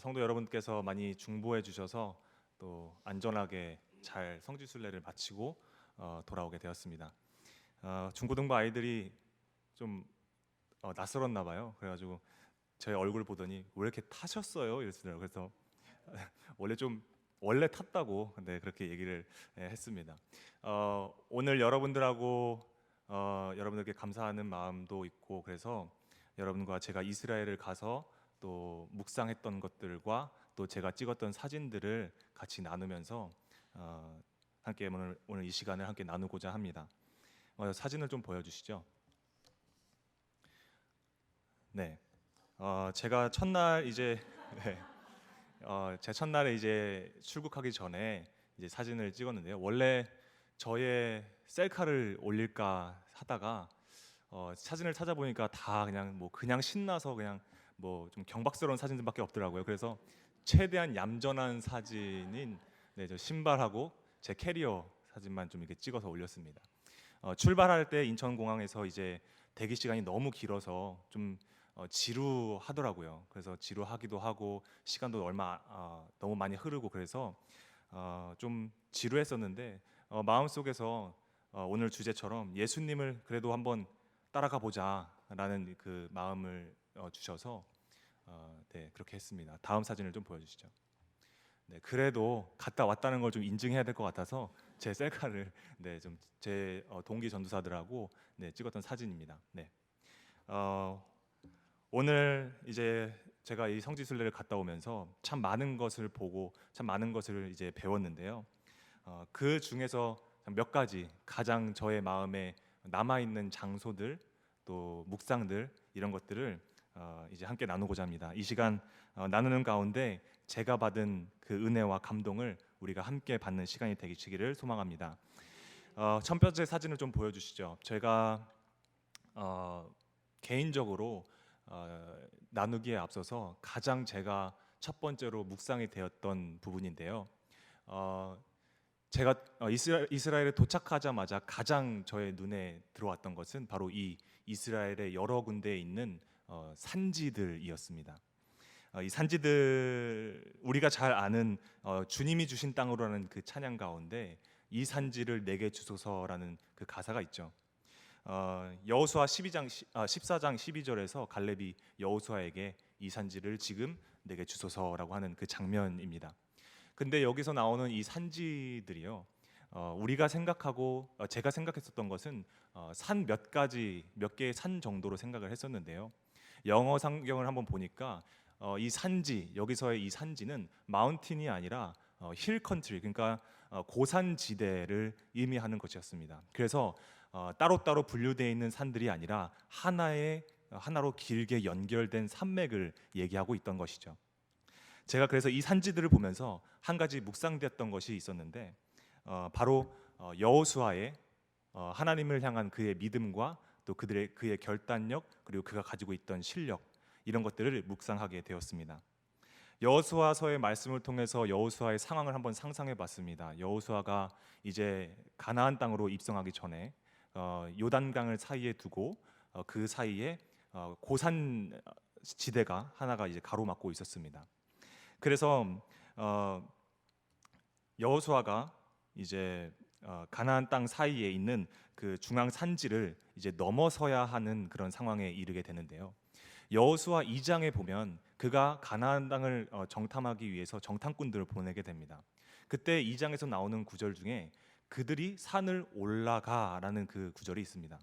어, 성도 여러분께서 많이 중보해 주셔서 또 안전하게 잘 성지 순례를 마치고 어, 돌아오게 되었습니다. 어, 중고등부 아이들이 좀 어, 낯설었나 봐요. 그래가지고 제 얼굴 보더니 왜 이렇게 타셨어요? 이러시더라고요. 그래서 원래 좀 원래 탔다고 네 그렇게 얘기를 예, 했습니다. 어, 오늘 여러분들하고 어, 여러분들께 감사하는 마음도 있고 그래서 여러분과 제가 이스라엘을 가서 또 묵상했던 것들과 또 제가 찍었던 사진들을 같이 나누면서 어, 함께 오늘 오늘 이 시간을 함께 나누고자 합니다. 어, 사진을 좀 보여주시죠. 네, 어, 제가 첫날 이제 네, 어, 제 첫날에 이제 출국하기 전에 이제 사진을 찍었는데요. 원래 저의 셀카를 올릴까 하다가 어, 사진을 찾아보니까 다 그냥 뭐 그냥 신나서 그냥 뭐 좀 경박스러운 사진들밖에 없더라고요. 그래서 최대한 얌전한 사진인 네, 저 신발하고 제 캐리어 사진만 좀 이렇게 찍어서 올렸습니다. 어, 출발할 때 인천공항에서 이제 대기 시간이 너무 길어서 좀 어, 지루하더라고요. 그래서 지루하기도 하고 시간도 얼마 어, 너무 많이 흐르고 그래서 어, 좀 지루했었는데 어, 마음 속에서 어, 오늘 주제처럼 예수님을 그래도 한번 따라가 보자라는 그 마음을 어, 주셔서 어, 네 그렇게 했습니다. 다음 사진을 좀 보여주시죠. 네 그래도 갔다 왔다는 걸 좀 인증해야 될 것 같아서 제 셀카를 네좀제 어, 동기 전도사들하고 네 찍었던 사진입니다. 네 어, 오늘 이제 제가 이 성지 순례를 갔다 오면서 참 많은 것을 보고 참 많은 것을 이제 배웠는데요. 어, 그 중에서 몇 가지 가장 저의 마음에 남아 있는 장소들 또 묵상들 이런 것들을 어, 이제 함께 나누고자 합니다. 이 시간 어, 나누는 가운데 제가 받은 그 은혜와 감동을 우리가 함께 받는 시간이 되기를 소망합니다. 어, 첫 번째 사진을 좀 보여주시죠. 제가 어, 개인적으로 어, 나누기에 앞서서 가장 제가 첫 번째로 묵상이 되었던 부분인데요. 어, 제가 어, 이스라, 이스라엘에 도착하자마자 가장 저의 눈에 들어왔던 것은 바로 이 이스라엘의 여러 군데에 있는 어, 산지들이었습니다. 어, 이 산지들 우리가 잘 아는 어, 주님이 주신 땅으로라는 그 찬양 가운데 이 산지를 내게 주소서라는 그 가사가 있죠. 어, 여호수아 12장 아, 14장 12절에서 갈렙이 여호수아에게 이 산지를 지금 내게 주소서라고 하는 그 장면입니다. 근데 여기서 나오는 이 산지들이요. 어, 우리가 생각하고 어, 제가 생각했었던 것은 어, 산몇 가지 몇 개의 산 정도로 생각을 했었는데요. 영어 성경을 한번 보니까 어, 이 산지 여기서의 이 산지는 마운틴이 아니라 어, 힐 컨트리 그러니까 어, 고산 지대를 의미하는 것이었습니다. 그래서 어, 따로따로 분류되어 있는 산들이 아니라 하나의 하나로 길게 연결된 산맥을 얘기하고 있던 것이죠. 제가 그래서 이 산지들을 보면서 한 가지 묵상되었던 것이 있었는데 어, 바로 어, 여호수아의 어, 하나님을 향한 그의 믿음과 또 그들의 그의 결단력 그리고 그가 가지고 있던 실력 이런 것들을 묵상하게 되었습니다. 여호수아서의 말씀을 통해서 여호수아의 상황을 한번 상상해 봤습니다. 여호수아가 이제 가나안 땅으로 입성하기 전에 어, 요단강을 사이에 두고 어, 그 사이에 어, 고산 지대가 하나가 이제 가로막고 있었습니다. 그래서 어, 여호수아가 이제 어, 가나안 땅 사이에 있는 그 중앙 산지를 이제 넘어서야 하는 그런 상황에 이르게 되는데요. 여호수아 2장에 보면 그가 가나안 땅을 어, 정탐하기 위해서 정탐꾼들을 보내게 됩니다. 그때 2장에서 나오는 구절 중에 그들이 산을 올라가라는 그 구절이 있습니다.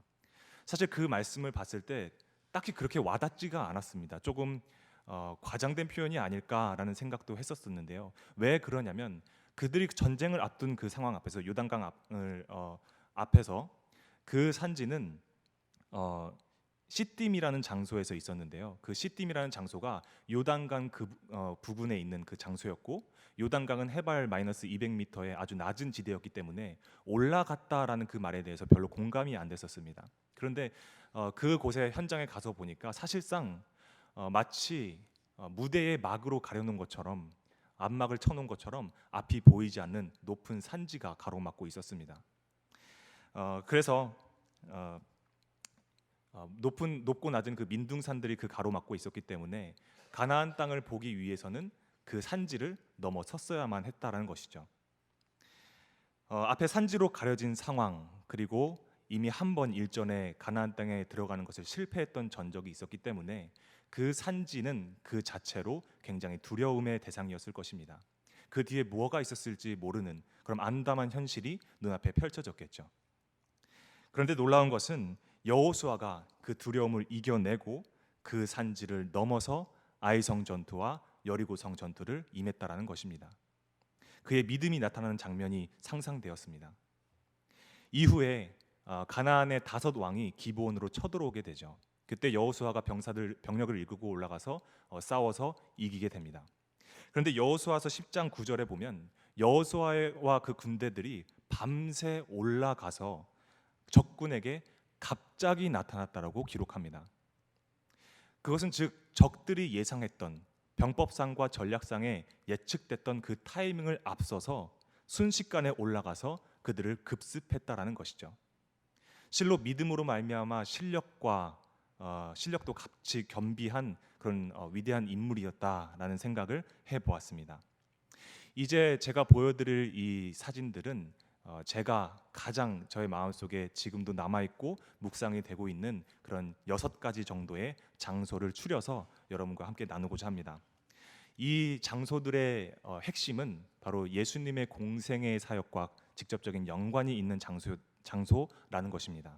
사실 그 말씀을 봤을 때 딱히 그렇게 와닿지가 않았습니다. 조금 어, 과장된 표현이 아닐까라는 생각도 했었었는데요. 왜 그러냐면 그들이 전쟁을 앞둔 그 상황 앞에서 요단강 앞을 어, 앞에서 그 산지는 어, 시딤이라는 장소에서 있었는데요. 그 시딤이라는 장소가 요단강 그 어, 부근에 있는 그 장소였고 요단강은 해발 마이너스 200m의 아주 낮은 지대였기 때문에 올라갔다라는 그 말에 대해서 별로 공감이 안 됐었습니다. 그런데 어, 그 곳에 현장에 가서 보니까 사실상 어, 마치 어, 무대의 막으로 가려놓은 것처럼 앞막을 쳐놓은 것처럼 앞이 보이지 않는 높은 산지가 가로막고 있었습니다. 어, 그래서 어, 어, 높은 높고 낮은 그 민둥산들이 그 가로막고 있었기 때문에 가나안 땅을 보기 위해서는 그 산지를 넘어섰어야만 했다라는 것이죠. 어, 앞에 산지로 가려진 상황 그리고 이미 한 번 일전에 가나안 땅에 들어가는 것을 실패했던 전적이 있었기 때문에 그 산지는 그 자체로 굉장히 두려움의 대상이었을 것입니다. 그 뒤에 무엇가 있었을지 모르는 그런 암담한 현실이 눈앞에 펼쳐졌겠죠. 그런데 놀라운 것은 여호수아가 그 두려움을 이겨내고 그 산지를 넘어서 아이성 전투와 여리고성 전투를 임했다라는 것입니다. 그의 믿음이 나타나는 장면이 상상되었습니다. 이후에 어, 가나안의 다섯 왕이 기브온으로 쳐들어오게 되죠. 그때 여호수아가 병사들 병력을 이끌고 올라가서 어, 싸워서 이기게 됩니다. 그런데 여호수아서 10장 9절에 보면 여호수아와 그 군대들이 밤새 올라가서 적군에게 갑자기 나타났다라고 기록합니다. 그것은 즉 적들이 예상했던 병법상과 전략상에 예측됐던 그 타이밍을 앞서서 순식간에 올라가서 그들을 급습했다라는 것이죠. 실로 믿음으로 말미암아 실력과 어, 실력도 같이 겸비한 그런 어, 위대한 인물이었다라는 생각을 해 보았습니다. 이제 제가 보여드릴 이 사진들은 어, 제가 가장 저의 마음속에 지금도 남아 있고 묵상이 되고 있는 그런 여섯 가지 정도의 장소를 추려서 여러분과 함께 나누고자 합니다. 이 장소들의 어, 핵심은 바로 예수님의 공생의 사역과 직접적인 연관이 있는 장소 장소라는 것입니다.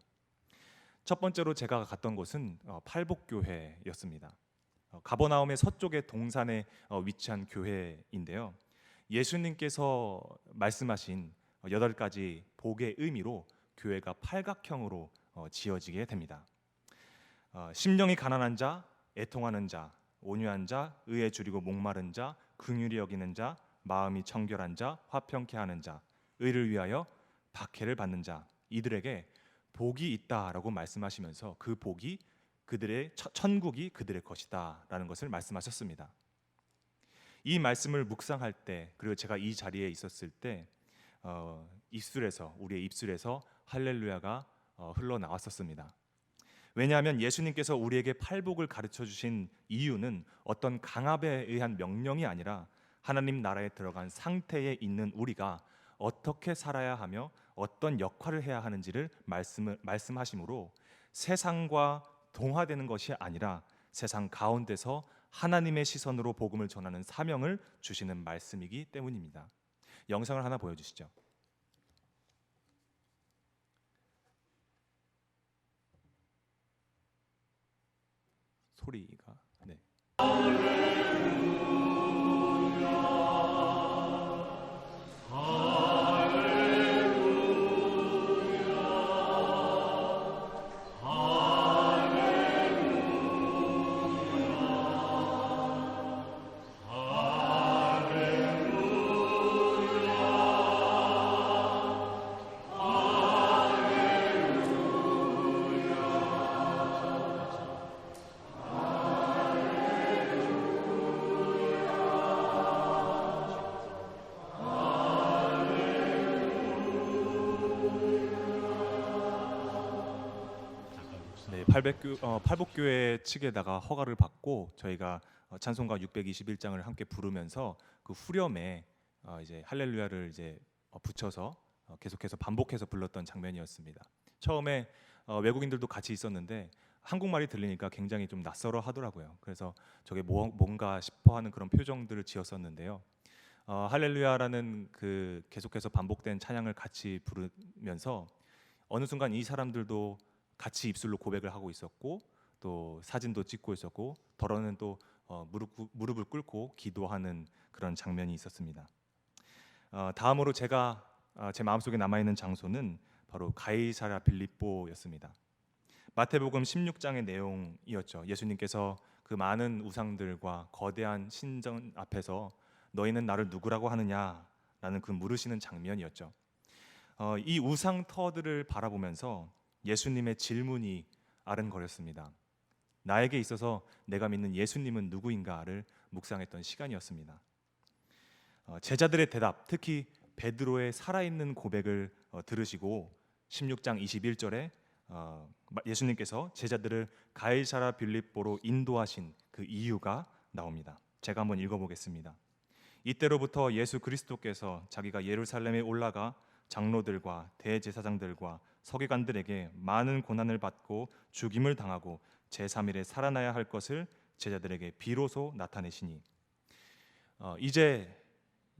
첫 번째로 제가 갔던 곳은 어, 팔복교회였습니다. 어, 가버나움의 서쪽의 동산에 어, 위치한 교회인데요. 예수님께서 말씀하신 어, 여덟 가지 복의 의미로 교회가 팔각형으로 어, 지어지게 됩니다. 어, 심령이 가난한 자, 애통하는 자, 온유한 자, 의에 줄이고 목마른 자, 긍휼히 여기는 자, 마음이 청결한 자, 화평케 하는 자, 의를 위하여 박해를 받는 자 이들에게 복이 있다라고 말씀하시면서 그 복이 그들의 처- 천국이 그들의 것이다라는 것을 말씀하셨습니다. 이 말씀을 묵상할 때 그리고 제가 이 자리에 있었을 때 어, 입술에서 우리의 입술에서 할렐루야가 어, 흘러 나왔었습니다. 왜냐하면 예수님께서 우리에게 팔복을 가르쳐 주신 이유는 어떤 강압에 의한 명령이 아니라 하나님 나라에 들어간 상태에 있는 우리가 어떻게 살아야 하며 어떤 역할을 해야 하는지를 말씀을 말씀하심으로 세상과 동화되는 것이 아니라 세상 가운데서 하나님의 시선으로 복음을 전하는 사명을 주시는 말씀이기 때문입니다. 영상을 하나 보여주시죠. 소리가 네. 네, 800교 어, 팔복교회 측에다가 허가를 받고 저희가 어, 찬송가 621장을 함께 부르면서 그 후렴에 어, 이제 할렐루야를 이제 어, 붙여서 어, 계속해서 반복해서 불렀던 장면이었습니다. 처음에 어, 외국인들도 같이 있었는데 한국말이 들리니까 굉장히 좀 낯설어 하더라고요. 그래서 저게 뭐, 뭔가 싶어하는 그런 표정들을 지었었는데요. 어, 할렐루야라는 그 계속해서 반복된 찬양을 같이 부르면서 어느 순간 이 사람들도 같이 입술로 고백을 하고 있었고 또 사진도 찍고 있었고 더러는 또 어, 무릎 구- 무릎을 꿇고 기도하는 그런 장면이 있었습니다. 어, 다음으로 제가 어, 제 마음속에 남아 있는 장소는 바로 가이사라 빌립보였습니다. 마태복음 16장의 내용이었죠. 예수님께서 그 많은 우상들과 거대한 신전 앞에서 너희는 나를 누구라고 하느냐라는 그 물으시는 장면이었죠. 어, 이 우상 터들을 바라보면서 예수님의 질문이 아른거렸습니다. 나에게 있어서 내가 믿는 예수님은 누구인가를 묵상했던 시간이었습니다. 어, 제자들의 대답, 특히 베드로의 살아있는 고백을 어, 들으시고 16장 21절에 어, 마- 예수님께서 제자들을 가이사라 빌립보로 인도하신 그 이유가 나옵니다. 제가 한번 읽어보겠습니다. 이때로부터 예수 그리스도께서 자기가 예루살렘에 올라가 장로들과 대제사장들과 서기관들에게 많은 고난을 받고 죽임을 당하고 제3일에 살아나야 할 것을 제자들에게 비로소 나타내시니 어, 이제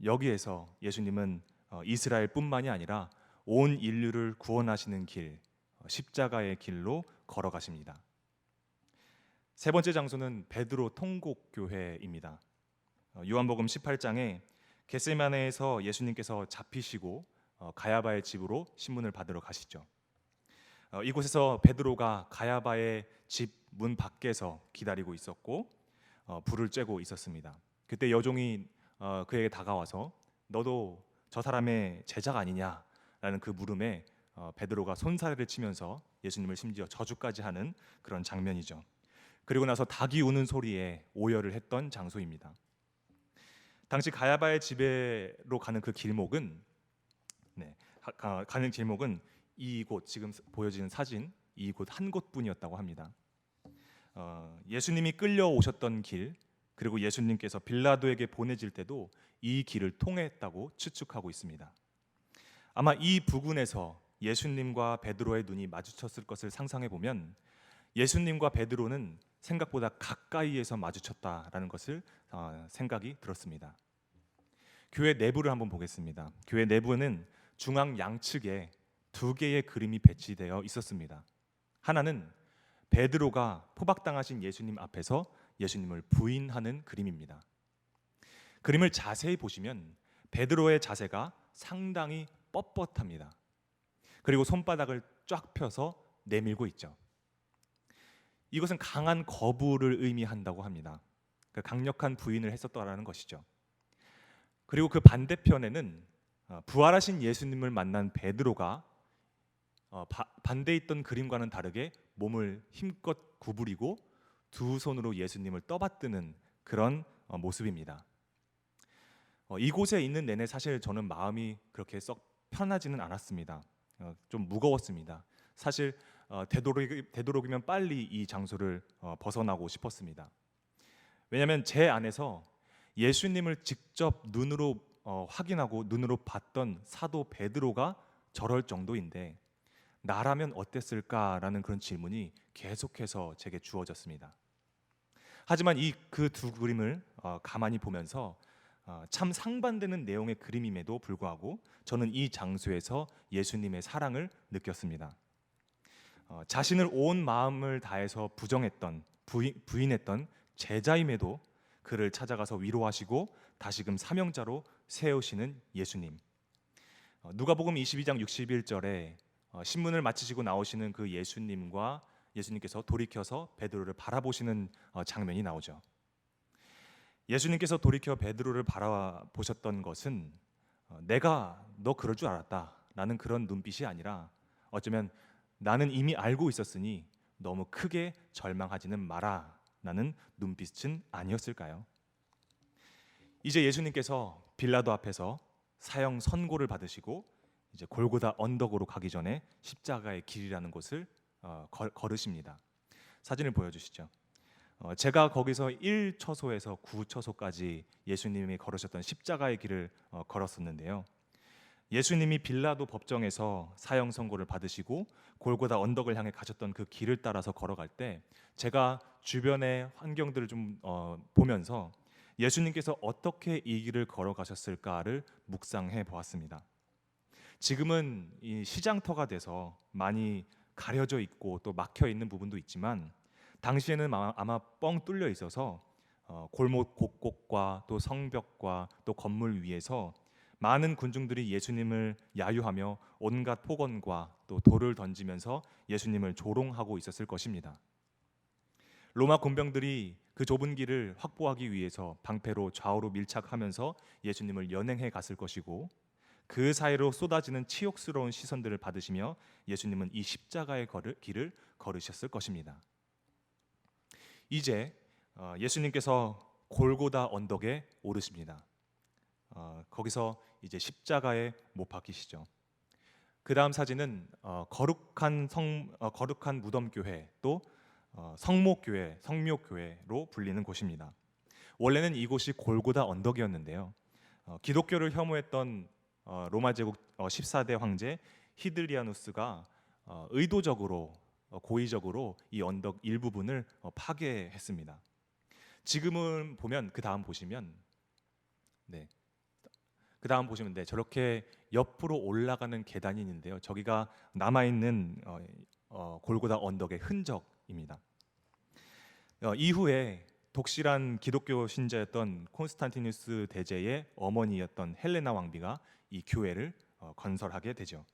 여기에서 예수님은 어, 이스라엘뿐만이 아니라 온 인류를 구원하시는 길 어, 십자가의 길로 걸어가십니다. 세 번째 장소는 베드로 통곡 교회입니다. 어, 요한복음 18장에 겟세마네에서 예수님께서 잡히시고 어, 가야바의 집으로 신문을 받으러 가시죠. 어, 이곳에서 베드로가 가야바의 집 문 밖에서 기다리고 있었고 어, 불을 쬐고 있었습니다. 그때 여종이 어, 그에게 다가와서 너도 저 사람의 제자가 아니냐라는 그 물음에 어, 베드로가 손사래를 치면서 예수님을 심지어 저주까지 하는 그런 장면이죠. 그리고 나서 닭이 우는 소리에 오열을 했던 장소입니다. 당시 가야바의 집에로 가는 그 길목은 네, 가- 가, 가는 길목은 이곳 지금 보여지는 사진 이곳 한 곳뿐이었다고 합니다. 어, 예수님이 끌려오셨던 길 그리고 예수님께서 빌라도에게 보내질 때도 이 길을 통했다고 추측하고 있습니다. 아마 이 부근에서 예수님과 베드로의 눈이 마주쳤을 것을 상상해 보면 예수님과 베드로는 생각보다 가까이에서 마주쳤다라는 것을 어, 생각이 들었습니다. 교회 내부를 한번 보겠습니다. 교회 내부는 중앙 양측에 두 개의 그림이 배치되어 있었습니다. 하나는 베드로가 포박당하신 예수님 앞에서 예수님을 부인하는 그림입니다. 그림을 자세히 보시면 베드로의 자세가 상당히 뻣뻣합니다. 그리고 손바닥을 쫙 펴서 내밀고 있죠. 이것은 강한 거부를 의미한다고 합니다. 그 강력한 부인을 했었다라는 것이죠. 그리고 그 반대편에는 어, 부활하신 예수님을 만난 베드로가 어, 바- 반대에 있던 그림과는 다르게 몸을 힘껏 구부리고 두 손으로 예수님을 떠받드는 그런 어, 모습입니다. 어, 이곳에 있는 내내 사실 저는 마음이 그렇게 썩 편하지는 않았습니다. 어, 좀 무거웠습니다. 사실 어, 되도록, 되도록이면 빨리 이 장소를 어, 벗어나고 싶었습니다. 왜냐하면 제 안에서 예수님을 직접 눈으로 어, 확인하고 눈으로 봤던 사도 베드로가 저럴 정도인데 나라면 어땠을까라는 그런 질문이 계속해서 제게 주어졌습니다. 하지만 이 그 두 그림을 어, 가만히 보면서 어, 참 상반되는 내용의 그림임에도 불구하고 저는 이 장소에서 예수님의 사랑을 느꼈습니다. 어, 자신을 온 마음을 다해서 부정했던 부인, 부인했던 제자임에도 그를 찾아가서 위로하시고 다시금 사명자로 세우시는 예수님. 어, 누가복음 22장 61절에 어, 신문을 마치시고 나오시는 그 예수님과 예수님께서 돌이켜서 베드로를 바라보시는 어, 장면이 나오죠. 예수님께서 돌이켜 베드로를 바라보셨던 것은 어, 내가 너 그럴 줄 알았다라는 그런 눈빛이 아니라 어쩌면 나는 이미 알고 있었으니 너무 크게 절망하지는 마라 라는 눈빛은 아니었을까요? 이제 예수님께서 빌라도 앞에서 사형 선고를 받으시고 이제 골고다 언덕으로 가기 전에 십자가의 길이라는 곳을 어, 걸, 걸으십니다. 사진을 보여주시죠. 어, 제가 거기서 1 처소에서 9 처소까지 예수님이 걸으셨던 십자가의 길을 어, 걸었었는데요. 예수님이 빌라도 법정에서 사형 선고를 받으시고 골고다 언덕을 향해 가셨던 그 길을 따라서 걸어갈 때 제가 주변의 환경들을 좀 어, 보면서 예수님께서 어떻게 이 길을 걸어가셨을까를 묵상해 보았습니다. 지금은 이 시장터가 돼서 많이 가려져 있고 또 막혀 있는 부분도 있지만 당시에는 아마, 아마 뻥 뚫려 있어서 어, 골목 곳곳과 또 성벽과 또 건물 위에서 많은 군중들이 예수님을 야유하며 온갖 폭언과 또 돌을 던지면서 예수님을 조롱하고 있었을 것입니다. 로마 군병들이 그 좁은 길을 확보하기 위해서 방패로 좌우로 밀착하면서 예수님을 연행해 갔을 것이고 그 사이로 쏟아지는 치욕스러운 시선들을 받으시며 예수님은 이 십자가의 길을 걸으셨을 것입니다. 이제 어, 예수님께서 골고다 언덕에 오르십니다. 어, 거기서 이제 십자가에 못 박히시죠. 그 다음 사진은 어, 거룩한 성 어, 거룩한 무덤 교회 또 어, 성목 교회 성묘 교회로 불리는 곳입니다. 원래는 이곳이 골고다 언덕이었는데요. 어, 기독교를 혐오했던 어, 로마 제국 어, 14대 황제 히드리아누스가 어, 의도적으로 어, 고의적으로 이 언덕 일부분을 어, 파괴했습니다. 지금은 보면 그 다음 보시면 네. 그 다음 보시면 네 저렇게 옆으로 올라가는 계단이 있는데요. 저기가 남아 있는 어, 어, 골고다 언덕의 흔적입니다. 어, 이후에 독실한 기독교 신자였던 콘스탄티누스 대제의 어머니였던 헬레나 왕비가 이 교회를 어, 건설하게 되죠.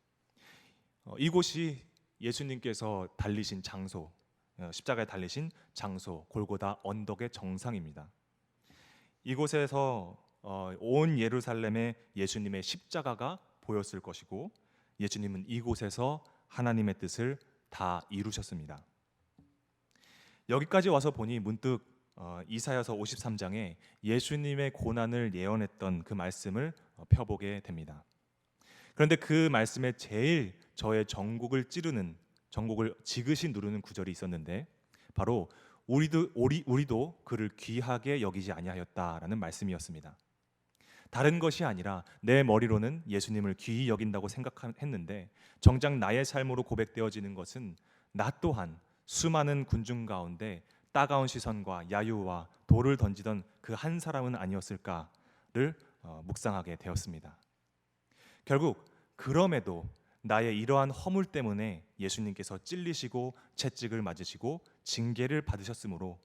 어, 이곳이 예수님께서 달리신 장소, 어, 십자가에 달리신 장소 골고다 언덕의 정상입니다. 이곳에서 어, 온 예루살렘에 예수님의 십자가가 보였을 것이고 예수님은 이곳에서 하나님의 뜻을 다 이루셨습니다. 여기까지 와서 보니 문득 어, 이사야서 53장에 예수님의 고난을 예언했던 그 말씀을 어, 펴보게 됩니다. 그런데 그 말씀에 제일 저의 전곡을 찌르는 전곡을 지그시 누르는 구절이 있었는데 바로 우리도 우리 우리도 그를 귀하게 여기지 아니하였다라는 말씀이었습니다. 다른 것이 아니라 내 머리로는 예수님을 귀히 여긴다고 생각했는데 정작 나의 삶으로 고백되어지는 것은 나 또한 수많은 군중 가운데 따가운 시선과 야유와 돌을 던지던 그 한 사람은 아니었을까를 어, 묵상하게 되었습니다. 결국 그럼에도 나의 이러한 허물 때문에 예수님께서 찔리시고 채찍을 맞으시고 징계를 받으셨으므로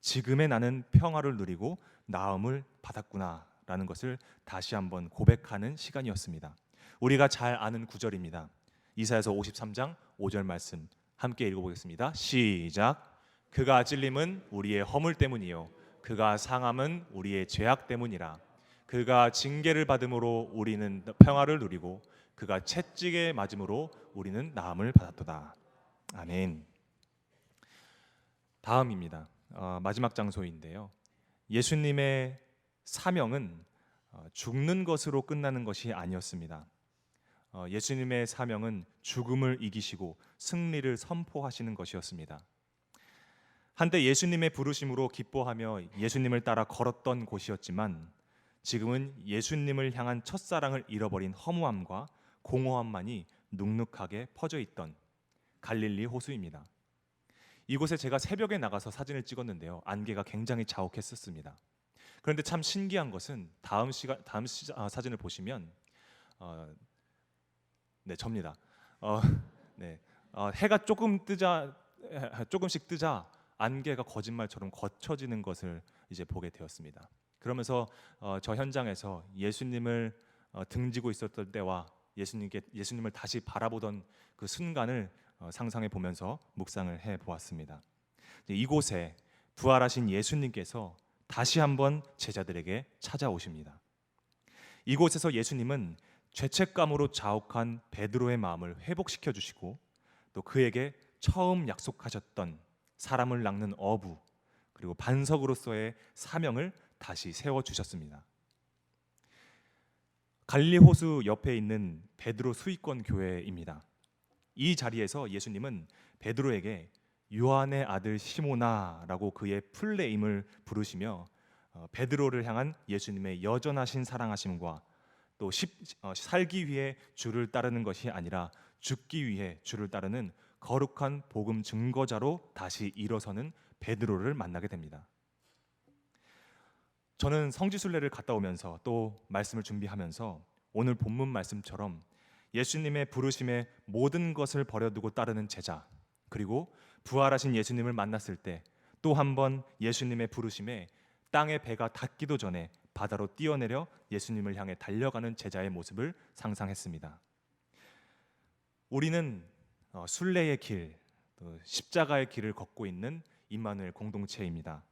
지금의 나는 평화를 누리고 나음을 받았구나라는 것을 다시 한번 고백하는 시간이었습니다. 우리가 잘 아는 구절입니다. 이사야서 53장 5절 말씀 함께 읽어보겠습니다. 시작. 그가 찔림은 우리의 허물 때문이요 그가 상함은 우리의 죄악 때문이라. 그가 징계를 받음으로 우리는 평화를 누리고 그가 채찍에 맞음으로 우리는 나음을 받았도다. 아멘. 다음입니다. 어, 마지막 장소인데요. 예수님의 사명은 어, 죽는 것으로 끝나는 것이 아니었습니다. 어, 예수님의 사명은 죽음을 이기시고 승리를 선포하시는 것이었습니다. 한때 예수님의 부르심으로 기뻐하며 예수님을 따라 걸었던 곳이었지만 지금은 예수님을 향한 첫사랑을 잃어버린 허무함과 공허함만이 눅눅하게 퍼져 있던 갈릴리 호수입니다. 이곳에 제가 새벽에 나가서 사진을 찍었는데요. 안개가 굉장히 자욱했었습니다. 그런데 참 신기한 것은 다음 시간 다음 시, 아, 사진을 보시면 어, 네 접니다. 어, 네 어, 해가 조금 뜨자 조금씩 뜨자 안개가 거짓말처럼 거쳐지는 것을 이제 보게 되었습니다. 그러면서 어, 저 현장에서 예수님을 어, 등지고 있었던 때와 예수님께 예수님을 다시 바라보던 그 순간을 어, 상상해 보면서 묵상을 해 보았습니다. 이곳에 부활하신 예수님께서 다시 한번 제자들에게 찾아오십니다. 이곳에서 예수님은 죄책감으로 자욱한 베드로의 마음을 회복시켜 주시고 또 그에게 처음 약속하셨던 사람을 낚는 어부 그리고 반석으로서의 사명을 다시 세워 주셨습니다. 갈리 호수 옆에 있는 베드로 수익권 교회입니다. 이 자리에서 예수님은 베드로에게 요한의 아들 시모나라고 그의 풀네임을 부르시며 어, 베드로를 향한 예수님의 여전하신 사랑하심과 또 어, 살기 위해 주를 따르는 것이 아니라 죽기 위해 주를 따르는 거룩한 복음 증거자로 다시 일어서는 베드로를 만나게 됩니다. 저는 성지순례를 갔다 오면서 또 말씀을 준비하면서 오늘 본문 말씀처럼 예수님의 부르심에 모든 것을 버려두고 따르는 제자 그리고 부활하신 예수님을 만났을 때 또 한 번 예수님의 부르심에 땅의 배가 닿기도 전에 바다로 뛰어내려 예수님을 향해 달려가는 제자의 모습을 상상했습니다. 우리는 어, 순례의 길, 십자가의 길을 걷고 있는 임마누엘 공동체입니다.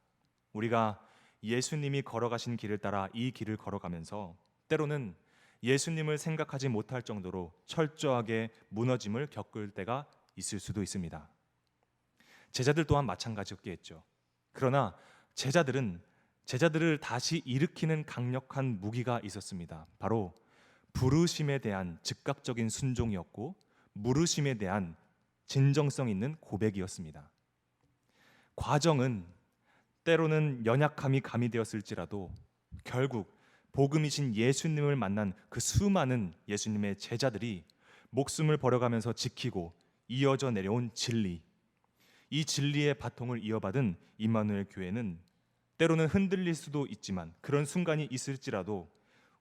우리가 예수님이 걸어가신 길을 따라 이 길을 걸어가면서 때로는 예수님을 생각하지 못할 정도로 철저하게 무너짐을 겪을 때가 있을 수도 있습니다. 제자들 또한 마찬가지였겠죠. 그러나 제자들은 제자들을 다시 일으키는 강력한 무기가 있었습니다. 바로 부르심에 대한 즉각적인 순종이었고 물으심에 대한 진정성 있는 고백이었습니다. 과정은 때로는 연약함이 가미되었을지라도 결국 복음이신 예수님을 만난 그 수많은 예수님의 제자들이 목숨을 버려가면서 지키고 이어져 내려온 진리 이 진리의 바통을 이어받은 임마누엘 교회는 때로는 흔들릴 수도 있지만 그런 순간이 있을지라도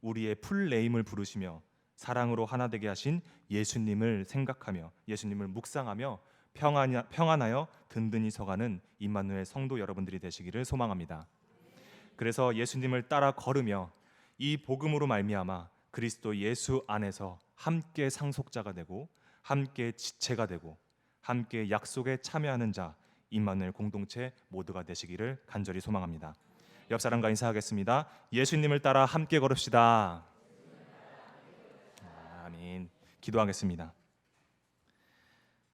우리의 풀네임을 부르시며 사랑으로 하나 되게 하신 예수님을 생각하며 예수님을 묵상하며 평안하, 평안하여 든든히 서가는 임마누엘 성도 여러분들이 되시기를 소망합니다. 그래서 예수님을 따라 걸으며 이 복음으로 말미암아 그리스도 예수 안에서 함께 상속자가 되고 함께 지체가 되고 함께 약속에 참여하는 자 임마누엘 공동체 모두가 되시기를 간절히 소망합니다. 옆 사람과 인사하겠습니다. 예수님을 따라 함께 걸읍시다. 아멘. 기도하겠습니다.